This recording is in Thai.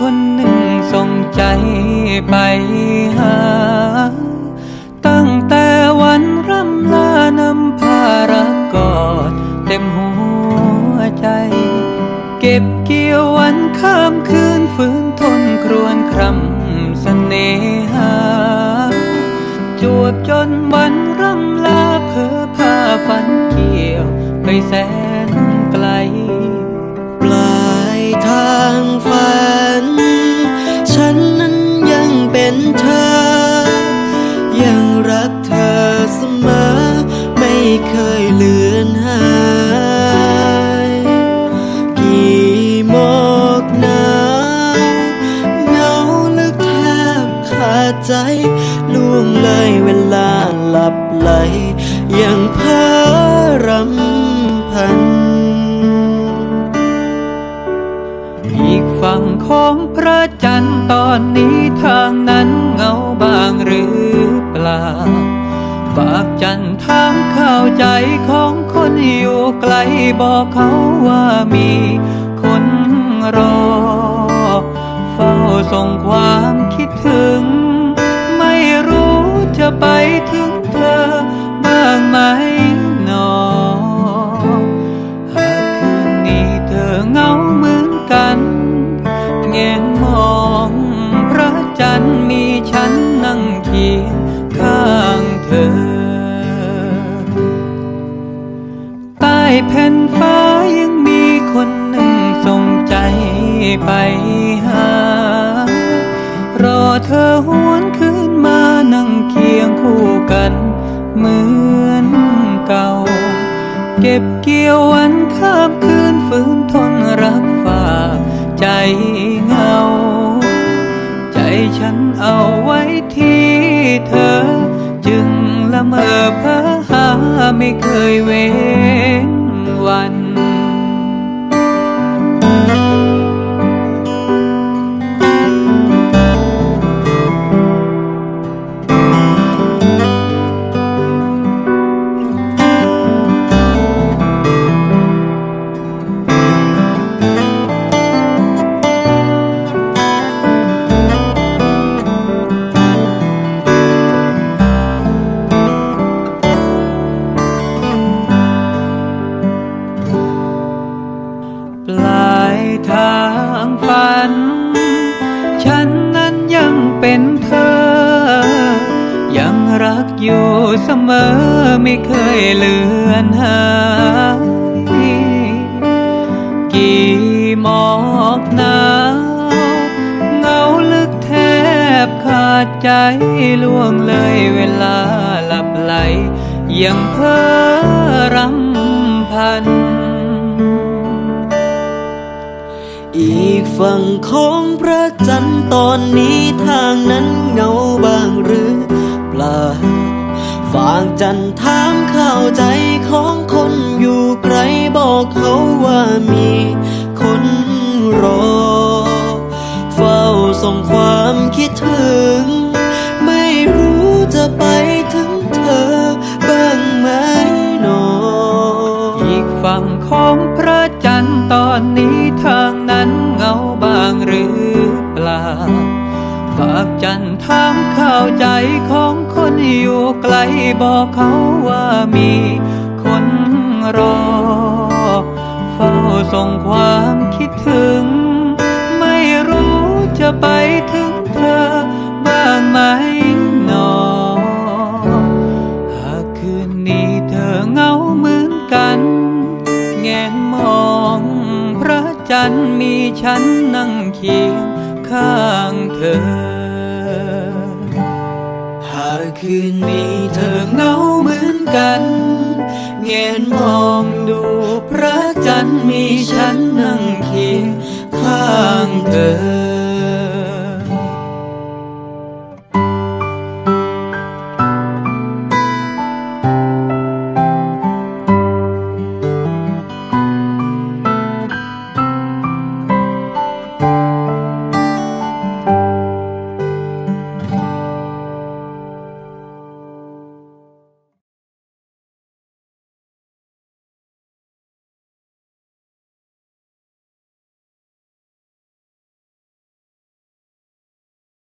คนหนึ่งส่งใจไปหา ตั้งแต่วันร่ำลานำพารักกอดเต็มหัวใจ เก็บเกี่ยววันข้ามคืนฝืนทนครวนครำเสน่หา จวบจนวันร่ำลาเพ้อพาฝันเกี่ยวไปแสนไกล ปลายทางฝัน ไหลยังเพ้อรำพัน อีกฝั่งของพระจันทร์ตอนนี้ทางนั้นเงาบางหรือเปล่า ฝากจันทร์ถามข่าวใจของคนอยู่ไกลบอกเขาว่ามีคนรอ เฝ้าส่งความ ไปหา รอเธอหวนคืนมานั่งเคียงคู่กันเหมือนเก่า เก็บเกี่ยววันข้ามคืนฝืนทนรักฝ่าใจเงา ใจฉันเอาไว้ที่เธอ จึงละเมอเพ้อหาไม่เคยเว้นวัน เป็นเธอ ยังรักอยู่เสมอไม่เคยเลือนหายกี่หมอกหนาวเงาลึกแทบขาดใจล่วงเลยเวลาหลับไหล ยังเพ้อรำพัน อีกฝั่งของพระจันทร์ตอนนี้ทางนั้นเงาบางหรือเปล่าฝากจันทร์ถามเข้าใจของคนอยู่ไกลบอกเขาว่ามีคนรอ เฝ้าส่งความคิดถึง ไม่รู้จะไปถึงเธอบ้างไหมหนอ อีกฝั่งของพระจันทร์ตอนนี้ทาง หรือเปล่า ฝากจันทร์ถามข่าวใจของคนอยู่ไกลบอกเขาว่ามีคนรอ เฝ้าส่งความคิดถึง ไม่รู้จะไปถึงเธอบ้างไหมหนอ หากคืนนี้เธอเหงาเหมือนกัน แงนมอง จันมีฉันนั่งเคียงข้างเธอ หากคืนนี้เธอเหงาเหมือนกันเงียนมองดูพระจันทร์มีฉันนั่งเคียงข้างเธอ